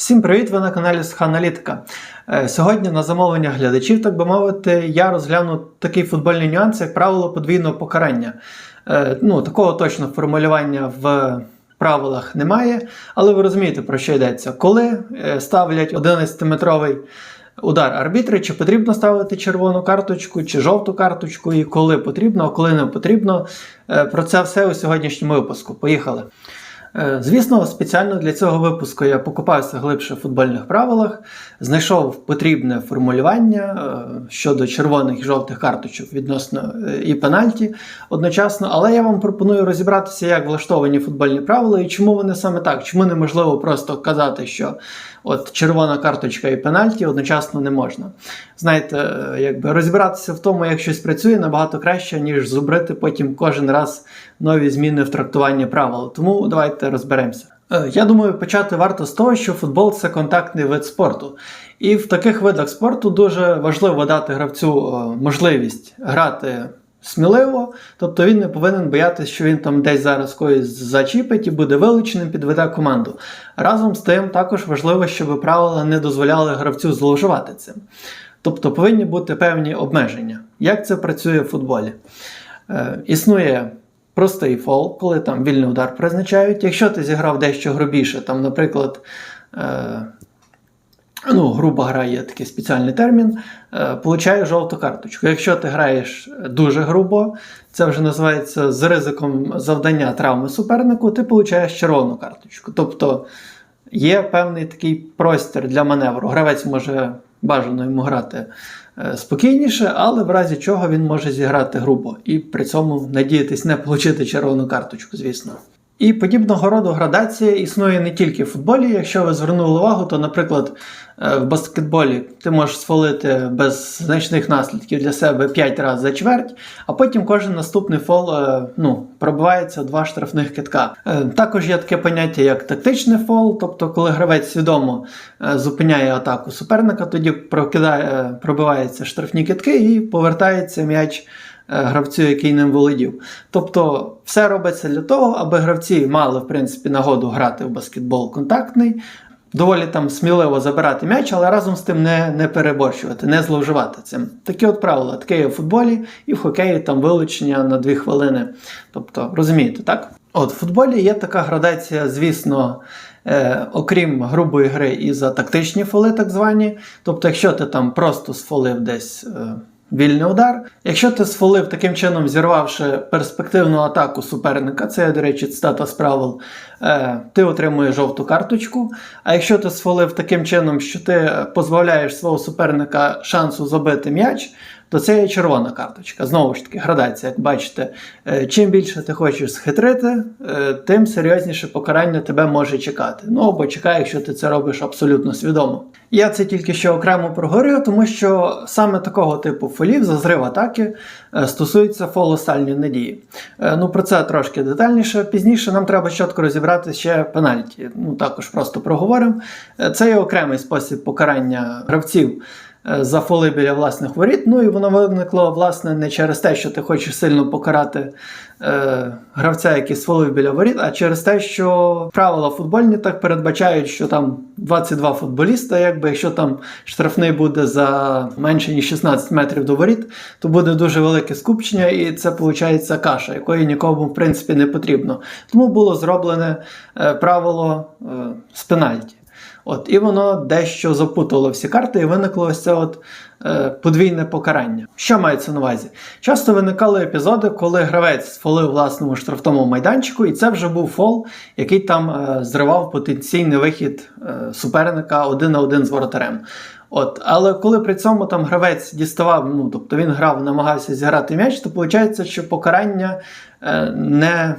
Всім привіт! Ви на каналі Сханалітика. Е, Сьогодні на замовлення глядачів, так би мовити, я розгляну такий футбольний нюанс, як правило подвійного покарання. Е, Ну, такого точного формулювання в правилах немає, але ви розумієте, про що йдеться. Коли е, ставлять 11-метровий удар арбітри, чи потрібно ставити червону карточку, чи жовту карточку, і коли потрібно, а коли не потрібно. Про це все у сьогоднішньому випуску. Поїхали! Е, Звісно, спеціально для цього випуску я покупався глибше в футбольних правилах, знайшов потрібне формулювання е, щодо червоних і жовтих карточок відносно е, і пенальті одночасно, але я вам пропоную розібратися, як влаштовані футбольні правила і чому вони саме так. Чому неможливо просто казати, що от червона карточка і пенальті одночасно не можна. Знаєте, якби розібратися в тому, як щось працює, набагато краще, ніж зубрити потім кожен раз нові зміни в трактуванні правил. Тому давайте розберемося. Е, Я думаю, почати варто з того, що футбол це контактний вид спорту. І в таких видах спорту дуже важливо дати гравцю е, можливість грати сміливо, тобто він не повинен боятися, що він там десь зараз когось зачіпить і буде вилученим, підведе команду. Разом з тим, також важливо, щоб правила не дозволяли гравцю зловживати цим. Тобто повинні бути певні обмеження. Як це працює в футболі? Е, існує простий фол, коли там вільний удар призначають. Якщо ти зіграв дещо грубіше, там, наприклад, е, ну, груба гра є такий спеціальний термін, е, получаєш жовту карточку. Якщо ти граєш дуже грубо, це вже називається з ризиком завдання травми супернику, ти получаєш червону карточку. Тобто є певний такий простір для маневру. Гравець може бажано йому грати спокійніше, але в разі чого він може зіграти грубо і при цьому надіятись не отримати червону карточку, звісно. І подібного роду градація існує не тільки в футболі. Якщо ви звернули увагу, то, наприклад, е, в баскетболі ти можеш сфолити без значних наслідків для себе 5 разів за чверть, а потім кожен наступний фол е, ну, пробивається два штрафних китка. Е, Також є таке поняття, як тактичний фол, тобто, коли гравець свідомо зупиняє атаку суперника, тоді прокидає, пробиваються штрафні китки і повертається м'яч гравцю, який ним володів. Тобто все робиться для того, аби гравці мали в принципі нагоду грати в баскетбол контактний, доволі там сміливо забирати м'яч, але разом з тим не, не переборщувати, не зловживати цим. Такі от правила, таке є в футболі і в хокеї там вилучення на 2 хвилини. Тобто, розумієте, так? От в футболі є така градація, звісно. Е, окрім грубої гри і за тактичні фоли, так звані. Тобто, якщо ти там просто сфолив десь е, вільний удар, якщо ти сфолив таким чином, зірвавши перспективну атаку суперника, це, до речі, цитата з правил, е, ти отримуєш жовту карточку. А якщо ти сфолив таким чином, що ти позбавляєш свого суперника шансу забити м'яч, то це є червона карточка. Знову ж таки, градація, як бачите, е, чим більше ти хочеш схитрити, е, тим серйозніше покарання тебе може чекати. Ну або чекає, якщо ти це робиш абсолютно свідомо. Я це тільки що окремо проговорю, тому що саме такого типу фолів за зрив атаки е, стосується фолу сальної надії. Ну про це трошки детальніше. Пізніше нам треба чітко розібрати ще пенальті. Ну також просто проговоримо. Це є окремий спосіб покарання гравців е, за фоли біля власних воріт. Ну і воно виникло власне не через те, що ти хочеш сильно покарати е, гравця, який свалив біля воріт, а через те, що правила футбольні так передбачають, що там 22 футболіста, якби якщо там штрафний буде за менше ніж 16 метрів до воріт, то буде дуже велике скупчення, і це виходить каша, якої нікому в принципі не потрібно. Тому було зроблене е, правило е, з пенальті. От, і воно дещо запутало всі карти, і виникло ось це от е, подвійне покарання. Що мається на увазі? Часто виникали епізоди, коли гравець сфолив власному штрафному майданчику, і це вже був фол, який там е, зривав потенційний вихід е, суперника один на один з воротарем. От, але коли при цьому там гравець діставав, ну тобто він грав, намагався зіграти м'яч, то виходить, що покарання е, не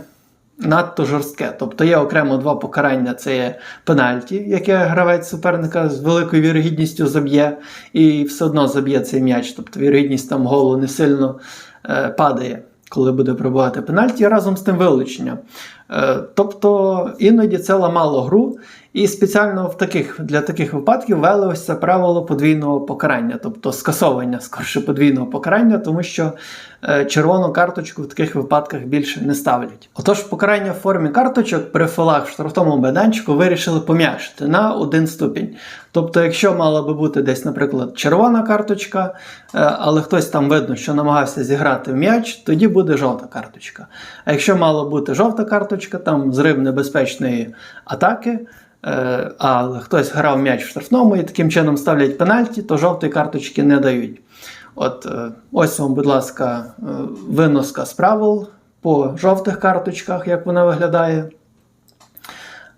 надто жорстке. Тобто є окремо два покарання: це є пенальті, яке гравець суперника з великою вірогідністю заб'є, і все одно заб'є цей м'яч. Тобто вірогідність там голу не сильно е, падає. Коли буде пробувати пенальті, разом з тим вилучення. Е, Тобто іноді це ламало гру, і спеціально в таких, для таких випадків ввели ось це правило подвійного покарання, тобто скасовування скорше подвійного покарання, тому що е, червону карточку в таких випадках більше не ставлять. Отож, покарання в формі карточок при фолах в штрафному майданчику вирішили пом'якшити на один ступінь. Тобто, якщо мала би бути десь, наприклад, червона карточка, е, але хтось там видно, що намагався зіграти в м'яч, тоді буде жовта карточка. А якщо мала бути жовта карточка, там зрив небезпечної атаки. А Але хтось грав м'яч в штрафному і таким чином ставлять пенальті, то жовтої карточки не дають. От е, ось вам, будь ласка, е, виноска з правил по жовтих карточках, як вона виглядає.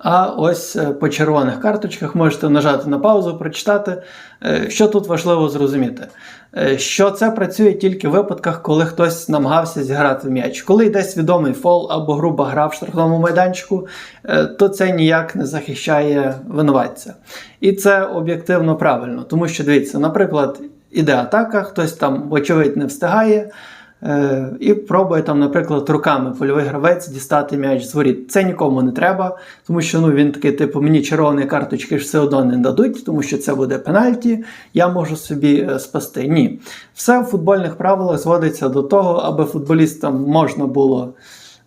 А ось е, по червоних карточках можете нажати на паузу, прочитати. Е, Що тут важливо зрозуміти? Е, Що це працює тільки в випадках, коли хтось намагався зіграти в м'яч. Коли йде свідомий фол або груба гра в штрафному майданчику, то це ніяк не захищає винуватця. І це об'єктивно правильно, тому що дивіться, наприклад, іде атака, хтось там, вочевидь, не встигає. Е, І пробує там, наприклад, руками польовий гравець дістати м'яч з воріт. Це нікому не треба, тому що ну, він такий, типу, мені червоної карточки ж все одно не дадуть, тому що це буде пенальті, я можу собі е, спасти. Ні. Все в футбольних правилах зводиться до того, аби футболістам можна було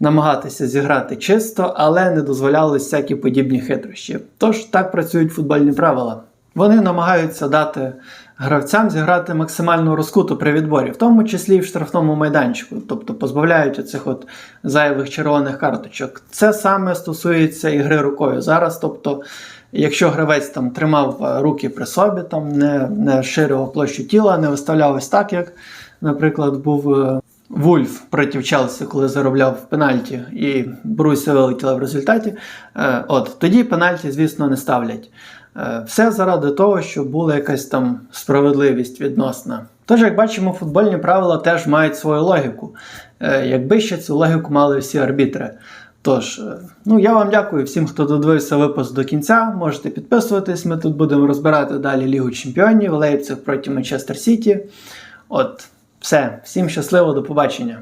намагатися зіграти чисто, але не дозволялись всякі подібні хитрощі. Тож так працюють футбольні правила. Вони намагаються дати гравцям зіграти максимально розкуту при відборі, в тому числі і в штрафному майданчику, тобто позбавляють оцих от зайвих червоних карточок. Це саме стосується ігри рукою зараз. Тобто, якщо гравець там тримав е, руки при собі, там не, не ширив площу тіла, не виставляв ось так, як, наприклад, був. е, Вульф проти Челсі, коли заробляв пенальті, і Бруся вилетіла в результаті. Е, От тоді пенальті, звісно, не ставлять. Е, Все заради того, щоб була якась там справедливість відносна. Тож, як бачимо, футбольні правила теж мають свою логіку. Е, Якби ще цю логіку мали всі арбітри. Тож, е, ну я вам дякую всім, хто додивився випуск до кінця. Можете підписуватись. Ми тут будемо розбирати далі Лігу Чемпіонів, Лейпциг проти Манчестер Сіті. От, все, всім щасливо, до побачення.